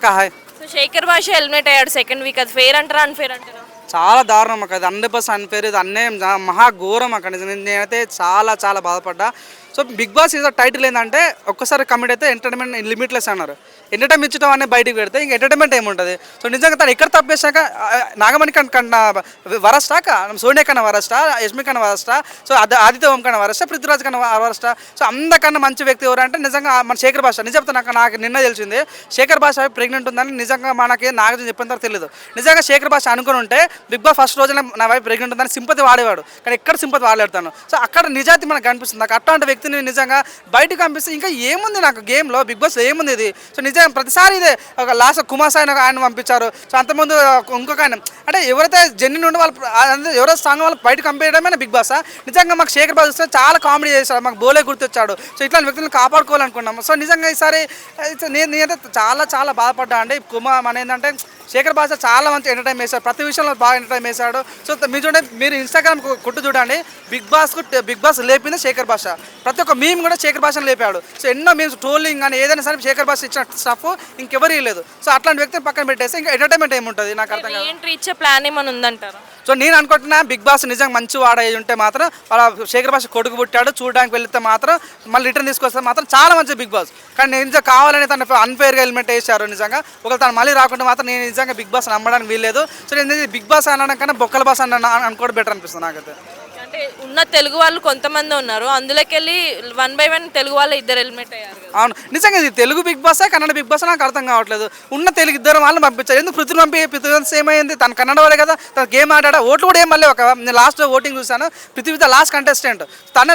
Hi so Shekhar Basha eliminate అయ్యాడు second week అది fair అంటారా అన్ఫేర్ అంటారా? చాలా దారుణం అక్క అది హండ్రెడ్ పర్సెంట్ అన్ఫేర్ ఇది అన్యాయం మహా ఘోరం అక్కడ నేనైతే చాలా చాలా బాధపడ్డా. So Bigg Boss is title ఏంటంటే ఒక్కసారి కమిట్ అయితే ఎంటర్టైన్మెంట్ లిమిట్లెస్ అన్నారు. ఎంటర్టైన్మెంట్ ఇచ్చడం అనేది బయటికి పెడితే ఇంకా ఎంటర్టైన్మెంట్ ఏముంటుంది? సో నిజంగా తను ఎక్కడ తప్పేశాక నాగమణి కన్నా కన్నా వరస్టా సోనియా కన్నా వరస్టా యష్మి కన్నా వరస్టా సో అది ఆదిత్య ఓం కన్నా వరస్టా పృథ్వీరాజ్ కన్నా వరస్టా సో అందరికన్నా మంచి వ్యక్తి ఎవరు అంటే నిజంగా మన శేఖర్ భాష. నిజం నాకు నాకు నిన్న తెలిసింది శేఖర్ భాష ప్రెగ్నెంట్ ఉందని నిజంగా మనకి నాగార్జున చెప్పిన తర్వాత తెలియదు నిజంగా శేఖర్ భాష అనుకుని ఉంటే బిగ్ బాస్ ఫస్ట్ రోజున నా వైపు ప్రెగ్నెంట్ ఉందని సింపతి వాడేవాడు. కానీ ఎక్కడ సింపతి వాడలేడతాను సో అక్కడ నిజాతి మనకు కనిపిస్తుంది. నాకు అట్లాంటి వ్యక్తి వ్యక్తిని నిజంగా. బయటకు పంపిస్తే ఇంకా ఏముంది నాకు గేమ్లో? బిగ్ బాస్ ఏముంది ఇది? సో నిజంగా ప్రతిసారి ఇదే ఒక లాస్ట్ కుమార్ సాయి ఒక ఆయన పంపించారు. సో అంతకుముందు ఇంకొక ఆయన. అంటే ఎవరైతే జెన్యున్ ఉండి వాళ్ళు ఎవరో ఎవరైతే వాళ్ళు బయటకు పంపించడమే బిగ్ బాస్? నిజంగా మాకు శేఖర్ బాబు చూస్తే చాలా కామెడీ చేశాడు మాకు బోలే గుర్తొచ్చాడు. సో ఇట్లాంటి వ్యక్తులను కాపాడుకోవాలనుకున్నాము. సో నిజంగా ఈసారి నేను నేనైతే చాలా చాలా బాధపడ్డా. అండి కుమార్ మన ఏంటంటే శేఖర్ భాష చాలా మంచి ఎంటర్టైన్ చేశాడు. ప్రతి విషయంలో బాగా ఎంటర్టైన్ చేశాడు. సో మీరు చూడండి మీరు ఇన్స్టాగ్రామ్ కొట్టు చూడండి. బిగ్ బాస్ బిగ్ బాస్ లేపింది శేఖర్ భాష ప్రతి ఒక్క మీమ్ కూడా శేఖర్ భాషను లేపాడు. సో ఎన్నో మీమ్స్ ట్రోలింగ్ కానీ ఏదైనా సరే శేఖర్ భాష ఇచ్చిన స్టఫ్ ఇంకెవరు ఇవ్వలేదు సో అట్లాంటి వ్యక్తిని పక్కన పెట్టేస్తే ఇంకా ఎంటర్టైన్మెంట్ ఏముంటుంది నాకు అర్థం కాదు. ఎంట్రీ ఇచ్చే ప్లాన్ ఏమైనా ఉందంటారా? సో నేను అనుకుంటున్నా బిగ్ బాస్ నిజంగా మంచి వాడై ఉంటే మాత్రం వాళ్ళ శేఖర్ భాష కొడుకు పుట్టాడు చూడడానికి వెళ్తే మాత్రం మళ్ళీ రిటర్న్ తీసుకొస్తే మాత్రం చాలా మంచి బిగ్ బాస్. కానీ నేను నిజంగా కావాలని తన అన్ఫేర్గా ఎలిమెంట్ వేశారు నిజంగా. ఒకవేళ తను మళ్ళీ రాకుండా మాత్రం నేను నిజంగా బిగ్ బాస్ నమ్మడానికి వీల్లేదు. సో నేను బిగ్ బాస్ అనడం కన్నా బొక్కల బాస్ అన్న అనుకోవడం బెటర్ అనిపిస్తుంది నాకైతే. ఉన్న తెలుగు వాళ్ళు కొంతమంది ఉన్నారు. అందులోకి వెళ్ళి వన్ బై వన్ తెలుగు వాళ్ళు ఇద్దరు హెల్మెట్ అయ్యారు కదా. అవును. నిజంగా ఇది Telugu Bigg Boss Kannada Bigg Boss? నాకు అర్థం కావట్లేదు. ఉన్న తెలుగు ఇద్దరు వాళ్ళని పంపించారు. ఎందుకు పృథ్వీ పంపి పృథ్వీ సేమ్ అయింది తన కన్నడ వాడే కదా. తన గేమ్ ఆడాడా? ఓట్లు కూడా ఏం మళ్ళీ ఒక నేను లాస్ట్ ఓటింగ్ చూసాను పృథ్వీ ద లాస్ట్ కంటెస్టెంట్ తనే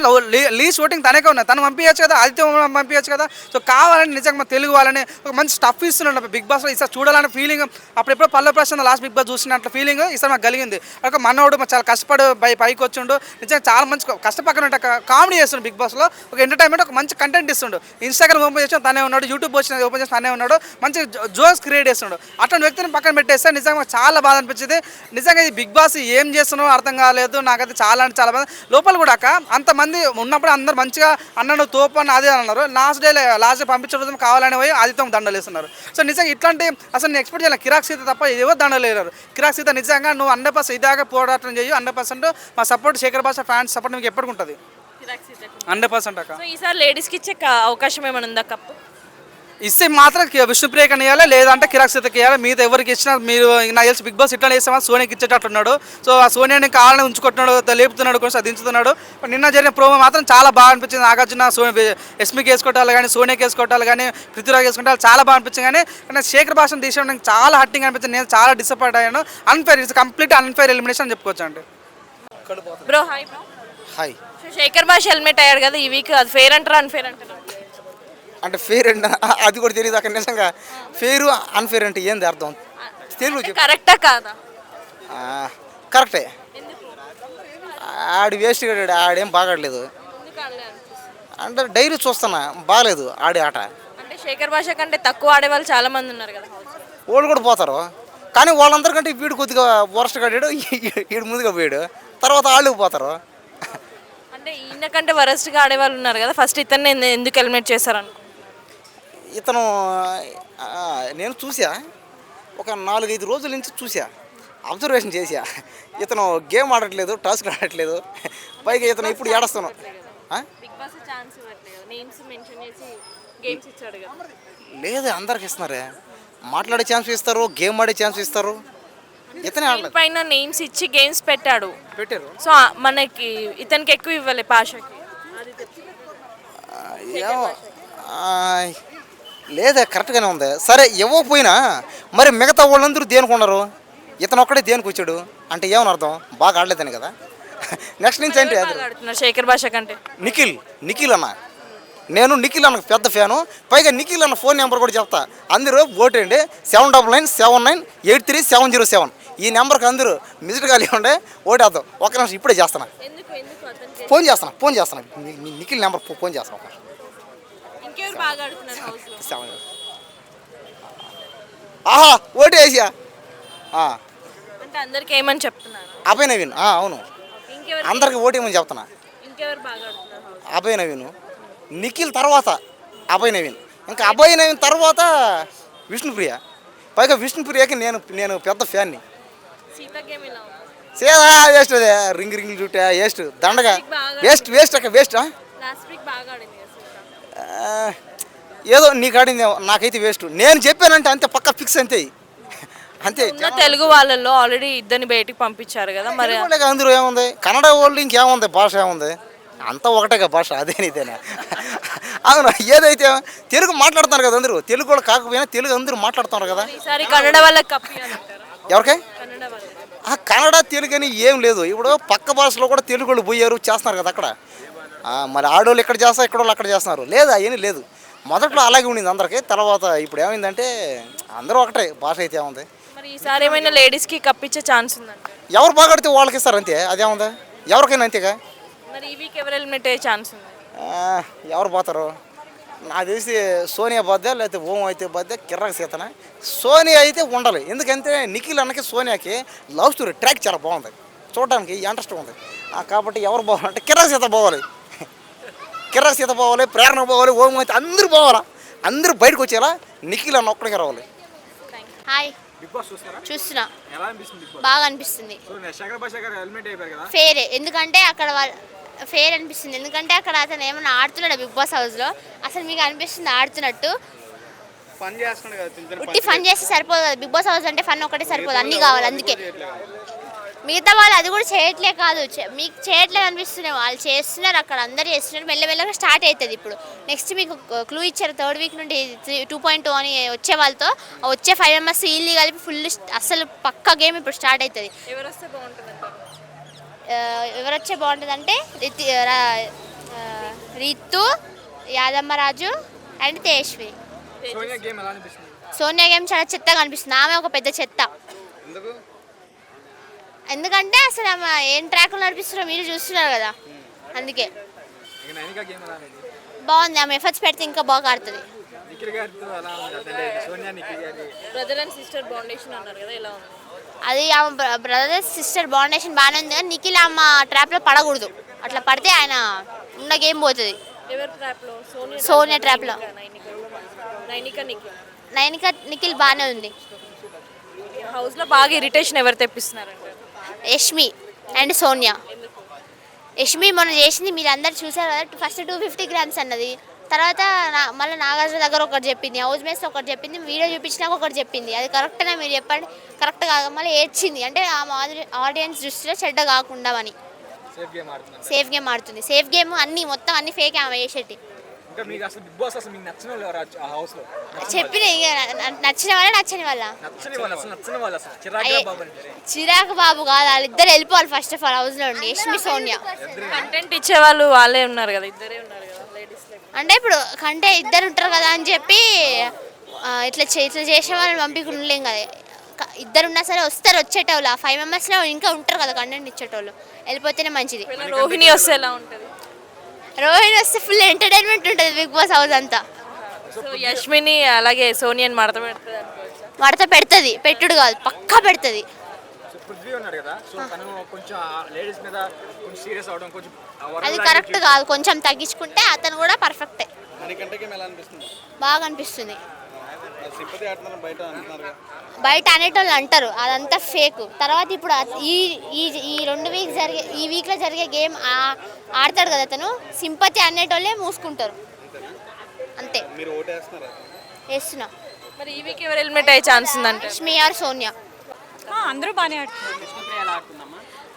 లీస్ట్ ఓటింగ్ తనకే ఉన్నాయి తను పంపించచ్చు కదా? ఆదిత్య పంపించచ్చు కదా? సో కావాలని నిజంగా మా తెలుగు వాళ్ళని ఒక మంచి స్టఫ్ ఇస్తున్నాడు. బిగ్ బాస్లో ఈసారి చూడాలనే ఫీలింగ్ అప్పుడెప్పుడో పల్లె ప్రశ్న లాస్ట్ బిగ్ బాస్ చూసినట్లు ఫీలింగ్ ఈసారి మాకు కలిగింది. ఒక మనోడు మా చాలా కష్టపడి పై పైకి వచ్చిండు. నిజంగా చాలా మంచి కష్టపక్కన కామెడీ చేస్తుండు బిగ్ బాస్లో ఒక ఎంటర్టైన్మెంట్ ఒక మంచి కంటెంట్ ఇస్తుండు. ఇన్స్టాగ్రామ్ ఓపెన్ చేసిన తనే ఉన్నాడు యూట్యూబ్ వచ్చిన ఓపెన్ చేసిన తనే ఉన్నాడు మంచి జోస్ క్రియేట్ చేస్తుండు. అట్లాంటి వ్యక్తిని పక్కన పెట్టేస్తే నిజంగా చాలా బాధ అనిపించింది. నిజంగా ఈ బిగ్ బాస్ ఏం చేస్తున్నావు అర్థం కాలేదు నాకైతే చాలా అంటే చాలా బాధ. లోపల కూడా అంతమంది ఉన్నప్పుడు అందరు మంచిగా అన్నాడు తోపు అని అదే అన్నారు. లాస్ట్ డే లాస్ట్ డే పంపించడం కావాలని పోయి ఆదిత్యం దండలేస్తున్నారు సో నిజంగా ఇట్లాంటి అసలు నేను ఎక్స్పెక్ట్ చేయాలి. కిరాక్ సీత తప్ప ఏవో దండలేరు కిరాక్ సీత నిజంగా నువ్వు హండ్రెడ్ పర్సెంట్ ఇదాకా పోరాటం చేయు హండ్రెడ్ పర్సెంట్ మా support Shekhar Basha fans support మీకు ఎప్పటికి ఉంటుంది? హండ్రెడ్ పర్సెంట్ అక్క. సో ఈసారి లేడీస్కి ఇచ్చే క- అవకాశం ఏమైనా ఉందా కప్పు? ఇస్తే మాత్రం కి- విష్ణుప్రియకని ఇవ్వాలి లేదంటే కిరాక్ సీతకి ఇవ్వాలి మీతో ఎవరికి ఇచ్చినా మీరు నాకు తెలిసి బిగ్ బాస్ ఇట్లా చేస్తామా? సోనియాకి ఇచ్చేటట్టున్నాడు. సో ఆ సోనియాని కావాలని ఉంచుకుంటున్నాడు లేపుతున్నాడు కొంచెం దించుతున్నాడు. బట్ నిన్న జరిగిన ప్రోమో మాత్రం చాలా బాగా అనిపించింది. నాగార్జున సో ఎస్మికి వేసుకోవటాలు కానీ సోనియాకి వేసుకోవటాలు కానీ పృథ్వీరాజ్ వేసుకోవటాలు చాలా బాగా అనిపించింది. కానీ కానీ శేఖర్ భాషను తీసుకోవడం నాకు చాలా హట్టింగ్ అనిపించింది. నేను చాలా డిసప్పాయింట్ అయ్యాను. Unfair it's complete unfair elimination చెప్పుకోవచ్చు అండి bro hi bro hi so Shekhar Basha helmet అయ్యాడు కదా ఈ వీక్ అది ఫేర్ అంటారా అన్ఫేర్ అంటారా? అంటే ఫేర్ అంటే అది కూడా తెలియదు అక్కడ నిజంగా. ఫేరు అన్ఫేర్ అంటే ఏంది అర్థం? తెలుగు కరెక్టా కాదా? ఆ, కరెక్టే ఆడి వేస్ట్ ఆడాడు ఆడేం బాగాడలేదు అంటే డైరీ చూస్తున్నా బాగాలేదు ఆడే ఆట. అంటే శేఖర్ భాష కంటే తక్కువ ఆడే వాళ్ళు చాలా మంది ఉన్నారు కదా. వాళ్ళు కూడా పోతారు. కానీ వాళ్ళందరికంటే వీడు కొద్దిగా వరస్ట్ ఆడాడు వీడు ముందుగా పోయాడు. తర్వాత వాళ్ళు పోతారు. అంటే ఈయన కంటే వరస్ట్గా ఆడే వాళ్ళు ఉన్నారు కదా ఫస్ట్ ఇతన్ని ఎందు- ఎందుకు ఎలిమినేట్ చేశారను ఇతను నేను చూసా ఒక నాలుగైదు రోజుల నుంచి చూసా అబ్జర్వేషన్ చేసా ఇతను గేమ్ ఆడట్లేదు టాస్క్ ఆడట్లేదు. పైగా ఇతను ఇప్పుడు కదా. లేదు అందరికి ఇస్తున్నారే. మాట్లాడే ఛాన్స్ ఇస్తారు గేమ్ ఆడే ఛాన్స్ ఇస్తారు. ఇతనే ఆడలేదు. పైన నేమ్స్ ఇచ్చి గేమ్స్ పెట్టాడు. పెట్టారు. సో ఆ- మనకి ఇతనికి ఎక్కువ ఇవ్వలే పాషకి. ఆ, ఏమో ఆ, లేదా కరెక్ట్గానే ఉంది. సరే ఇవ్వకపోయినా మరి మిగతా వాళ్ళందరూ దేనికి ఉన్నారు? ఇతను ఒక్కడే దేనికి వచ్చాడు? అంటే ఏమని అర్థం? బాగా ఆడలేదని కదా. నెక్స్ట్ నుంచి అంటే అది. ఆడుతున్నారు శేఖర్ భాష కంటే? నిఖిల్ నిఖిల్ అన్న. నేను నిఖిల్ అన్న పెద్ద ఫ్యాను. పైగా నిఖిల్ అన్న ఫోన్ నెంబర్ కూడా చెప్తా. అందరూ ఓటేయండి. Seven double nine seven nine eight three seven zero seven. ఈ నెంబర్కి అందరూ మిజిట్ కాలి ఉండే ఓటేద్దాం. ఒక నిమిషం ఇప్పుడే చేస్తాను ఫోన్ చేస్తాను ఫోన్ చేస్తాను నిఖిల్ నెంబర్ ఫోన్ చేస్తాను ఒక ఆహా ఓటే వేసియా? అందరికి ఏమని చెప్తున్నారు? అభయ్ నవీన్ అవును. అందరికి చెప్తున్నా. బాగా ఆడుతున్నారు హౌస్ అభయ్ నవీన్ నిఖిల్ తర్వాత అభయ్ నవీన్. ఇంకా అభయ్ నవీన్ తర్వాత విష్ణుప్రియ. పైగా విష్ణుప్రియకి నేను నేను పెద్ద ఫ్యాన్ని. సేదా వేస్ట్ అదే. రింగ్ రింగ్ చుట్టా వేస్ట్. దండగా. వేస్ట్ వేస్ట్ అక్క వేస్ట్ ఏదో నీకు ఆడింది నాకైతే వేస్ట్. నేను చెప్పానంటే అంతే పక్క ఫిక్స్ అంతే. అంతే. తెలుగు వాళ్ళల్లో ఆల్రెడీ ఇద్దరిని బయటికి పంపించారు కదా మరి అందరూ ఏముంది? కన్నడ వాళ్ళు ఇంకేముంది? భాష ఏముంది? అంతా ఒకటేగా భాష అదేనిదేనా అవును? ఏదైతే తెలుగు మాట్లాడుతున్నారు కదా అందరూ తెలుగు వాళ్ళు కాకపోయినా తెలుగు అందరూ మాట్లాడుతున్నారు కదా? ఈసారి కన్నడ వాళ్ళకి కప్పియాలంటారా ఎవరికై? ఆ కన్నడ తెలుగు అని ఏం లేదు. ఇప్పుడు పక్క భాషలో కూడా తెలుగు వాళ్ళు పోయారు చేస్తున్నారు కదా అక్కడ. మరి ఆడోళ్ళు ఇక్కడ చేస్తారు ఇక్కడ వాళ్ళు అక్కడ చేస్తున్నారు. లేదు అవన్నీ లేదు. మొదట్లో అలాగే ఉండింది అందరికీ. తర్వాత ఇప్పుడు ఏమైందంటే అందరూ ఒకటే భాష అయితే ఏముంది? మరి ఈసారి ఏమైనా లేడీస్కి కప్పించే ఛాన్స్ ఉందంట ఎవరు బాగాడితే వాళ్ళకి ఇస్తారు అంతే అదేముంది? ఎవరికైనా అంతేగా? మరి ఈ వీక్ ఎవరు ఎలిమినేట్ అయ్యే ఛాన్స్ ఉంది? ఎవరు పోతారు? నాకు తెలిసి సోనియా బాధ్య లేకపోతే ఓం అయితే బాధ్య కిర్రక సీతన. సోనియా అయితే ఉండాలి. ఎందుకంటే నిఖిల్ అన్నకి సోనియాకి లవ్ స్టోరీ ట్రాక్ చాలా బాగుంది. చూడడానికి ఇంట్రెస్ట్ ఉంది. ఆ, కాబట్టి ఎవరు పోవాలంటే కిర్రక సీత పోవాలి కిర్రక సీత పోవాలి ప్రేరణ పోవాలి ఓం అయితే అందరూ పోవాలా అందరూ బయటకు వచ్చేలా నిఖిల్ అన్న ఒక్కడికి రావాలి. హాయ్ బిగ్ బాస్ చూస్తారా చూస్తున్నా. ఎలా అనిపిస్తుంది బిగ్ అనిపిస్తుంది. సో శేఖర్ భాష గారు హెల్మెట్ అయిపోయారు కదా. ఫేర్. ఎందుకంటే అక్కడ వాళ్ళ ఫేర్ అనిపిస్తుంది. ఎందుకంటే అక్కడ అతను ఏమన్నా ఆడుతున్నాడు బిగ్ బాస్ హౌస్లో అసలు మీకు అనిపిస్తుంది ఆడుతున్నట్టు? చేస్తున్నాడు కదా ఉట్టి ఫన్ చేస్తే సరిపోదు. కదా బిగ్ బాస్ హౌస్ అంటే ఫన్ ఒకటే సరిపోదు. అన్నీ కావాలి అందుకే. మిగతా వాళ్ళు అది కూడా చేయట్లే కాదు. మీకు చేయట్లేదు అనిపిస్తున్నాయి వాళ్ళు చేస్తున్నారు అక్కడ. అందరు చేస్తున్నారు. మెల్లమెల్లగా స్టార్ట్ అవుతుంది ఇప్పుడు. నెక్స్ట్ మీకు క్లూ ఇచ్చారు. థర్డ్ వీక్ నుండి టూ పాయింట్ టూ అని వచ్చే వాళ్ళతో. వచ్చే ఫైవ్ మెంబర్స్ ఇల్లు కలిపి ఫుల్ అసలు పక్క గేమ్ ఇప్పుడు స్టార్ట్ అవుతుంది. ఎవరు వస్తే బాగుంటుంది అంటారు ఆ, ఎవరు వచ్చే బాగుంటుంది అంటే రితి రా- ఆ, రితు యాదమ్మరాజు అండ్ తేజ్వి. సోనియా గేమ్ ఎలా అనిపిస్తుంది? సోనియా గేమ్ చాలా చెత్తగా అనిపిస్తుంది. ఆమె ఒక పెద్ద చెత్త. ఎందుకు? ఎందుకంటే అసలు ఆమె ఏం ట్రాక్లు నడిపిస్తున్నారో మీరు చూస్తున్నారు కదా. అందుకే. బాగుంది. ఆమె ఎఫర్ట్స్ పెడితే ఇంకా బాగా ఆడుతుంది. బ్రదర్ అండ్ సిస్టర్ బౌండేషన్ అన్నారు కదా ఎలా ఉంది? అది ఆమె బ్రదర్ సిస్టర్ బాండేషన్ బాగానే ఉంది కానీ నిఖిల్ ఆమె ట్రాప్లో పడకూడదు. అట్లా పడితే ఆయన ఉన్న గేమ్ పోతుంది. ఎవరు ట్రాప్లో? సోనియా సోనియా trap లో. నైనిక? నిఖిల్? బాగానే ఉంది. హౌస్లో బాగా ఇరిటేషన్ ఎవరు తెప్పిస్తున్నారంటారు? యష్మి అండ్ సోనియా. యష్మి మొన్న చేసింది మీరు అందరు చూసారు కదా ఫస్ట్ టూ ఫిఫ్టీ గ్రామ్స్ అన్నది. తర్వాత నా- మళ్ళీ నాగార్జున దగ్గర ఒకటి చెప్పింది హౌస్ మేట్స్ ఒకటి చెప్పింది వీడియో చూపించినాక ఒకటి చెప్పింది. అది కరెక్టేనా మీరు చెప్పండి కరెక్ట్ కాక మళ్ళీ ఏడ్చింది. అంటే ఆ ఆడియన్స్ దృష్టిలో చెడ్డ కాకుండా అని. సేఫ్ గేమ్ ఆడుతున్నారు సేఫ్ గేమ్ ఆడుతుంది. సేఫ్ గేమ్ అన్ని మొత్తం అన్ని ఫేక్ ఆమె చేసేటి. వాళ్ళు హౌస్లో? చెప్పిన నచ్చిన వాళ్ళ నచ్చని వాళ్ళ? వాళ్ళు వాళ్ళు చిరాకు బాబు కాదు వాళ్ళిద్దరు వెళ్ళిపోవాలి ఫస్ట్ ఆఫ్ ఆల్ హౌస్లో ఉండి. యష్మి సోనియా. కంటెంట్ ఇచ్చే వాళ్ళు వాళ్ళే ఉన్నారు కదా ఇద్దరే ఉన్నారు కదా. అంటే ఇప్పుడు కంటే ఇద్దరు ఉంటారు కదా అని చెప్పి ఇట్లా చే- ఇట్లా చేసే వాళ్ళని పంపించలేం కదా. క- ఇద్దరు ఉన్నా సరే వస్తారు వచ్చేటోళ్ళు. ఆ ఫైవ్ మెంబర్స్లో ఇంకా ఉంటారు కదా కంటెంట్ ఇచ్చేటోళ్ళు. వెళ్ళిపోతేనే మంచిది. రోహిణి వస్తే ఎలా ఉంటుంది? రోహిణి వస్తే ఫుల్ ఎంటర్టైన్మెంట్ ఉంటుంది బిగ్ బాస్ హౌస్ అంతా. సో యష్మిని అలాగే సోనియాని మడత పెడుతుంది మడత పెడుతుంది పెట్టుడు కాదు పక్కా పెడుతుంది. పృథ్వీ ఉన్నాడు కదా సో తను కొంచెం లేడీస్ మీద కొంచెం సీరియస్ అవడం కొంచెం అది కరెక్ట్ కాదు కొంచెం తగ్గించుకుంటే అతను కూడా పర్ఫెక్టే బాగా అనిపిస్తుంది. బయట అనేటోళ్ళు అంటారు అదంతా ఫేక్ తర్వాత ఇప్పుడు ఈ ఈ ఈ రెండు వీక్ జరిగే ఈ వీక్లో జరిగే గేమ్ ఆడతాడు కదా అతను సింపతి అనేటోళ్ళే మూసుకుంటారు. అంతే. వేస్తున్నా. మరి ఈ వీక్ ఎవరు ఎలిమినేట్ అయ్యే ఛాన్స్ ఉందంటే లక్ష్మి ఆర్ సోనియా. అందరూ బాగానే ఆడుతున్నారు.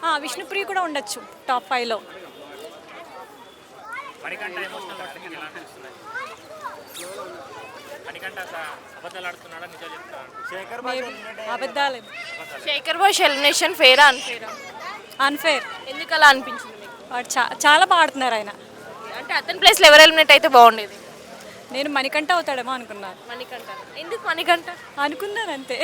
ఆ, విష్ణుప్రియ కూడా ఉండొచ్చు టాప్ ఫైవ్లో. అబద్ధాలు శేఖర్ భాష ఎలిమినేషన్ ఫేరా అన్ఫేరా అన్ఫేర్ ఎందుకు అలా అనిపించింది మీకు? వాడు చా చాలా బాగా ఆడుతున్నారు ఆయన. అంటే అతని ప్లేస్లో ఎవరు ఎలిమినేట్ అయితే బాగుండేది? నేను మణికంఠ అవుతాడేమో అనుకున్నాను. మణికంఠ. ఎందుకు మణికంఠ? అనుకున్నాను అంతే.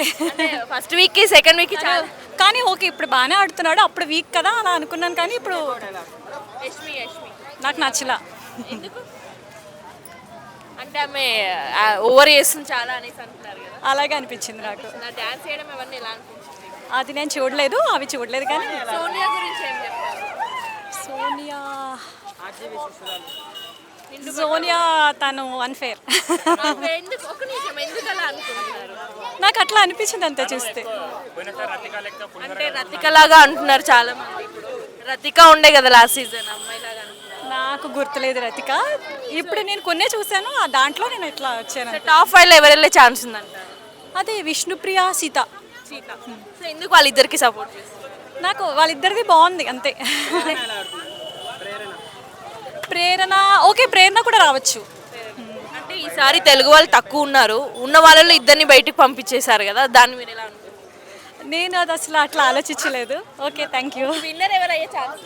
ఫస్ట్ వీక్కి సెకండ్ వీక్కి చాలా కానీ ఓకే ఇప్పుడు బాగానే ఆడుతున్నాడు అప్పుడు వీక్ కదా అలా అనుకున్నాను కానీ ఇప్పుడు నాకు నచ్చలా. ఎందుకు? అంటే ఆమె ఓవర్ చేస్తుంది చాలా అనేసి అంటున్నారు కదా. అలాగే అనిపించింది నాకు. నా డాన్స్ చేయడం అవన్నీ ఎలా అనిపించింది? అది నేను చూడలేదు అవి చూడలేదు కానీ సోనియా గురించి ఏం చెప్తారు? సో జోనియా తను అన్ఫేర్ ఎందుకు ఒక నిమిషం ఎందుకు అలా అనుకుంటున్నారు? నాకు అట్లా అనిపించింది అంతే చూస్తే. అంటే రతిక లాగా అంటున్నారు చాలా మంది ఇప్పుడు. రతిక ఉండే కదా లాస్ట్ సీజన్ అమ్మాయి లాగా అంటున్నారు. నాకు గుర్తులేదు రతిక. ఇప్పుడు నేను కొన్నే చూశాను ఆ దాంట్లో నేను ఇట్లా వచ్చాను టాప్ ఫైవ్లో ఎవరు వెళ్ళే ఛాన్స్ ఉందంటారు? అదే విష్ణుప్రియ సీత. సీత. సో ఎందుకు వాళ్ళిద్దరికి సపోర్ట్ నాకు వాళ్ళిద్దరిది బాగుంది అంతే. ప్రేరణ ఓకే ప్రేరణ కూడా రావచ్చు. అంటే ఈసారి తెలుగు వాళ్ళు తక్కువ ఉన్నారు. ఉన్న వాళ్ళలో ఇద్దరిని బయటికి పంపించేశారు కదా దాన్ని మీరు ఎలా అనుకుంటారు నేను అది అసలు అట్లా ఆలోచించలేదు. Okay thank you. విన్నర్ ఎవరు అయ్యే ఛాన్స్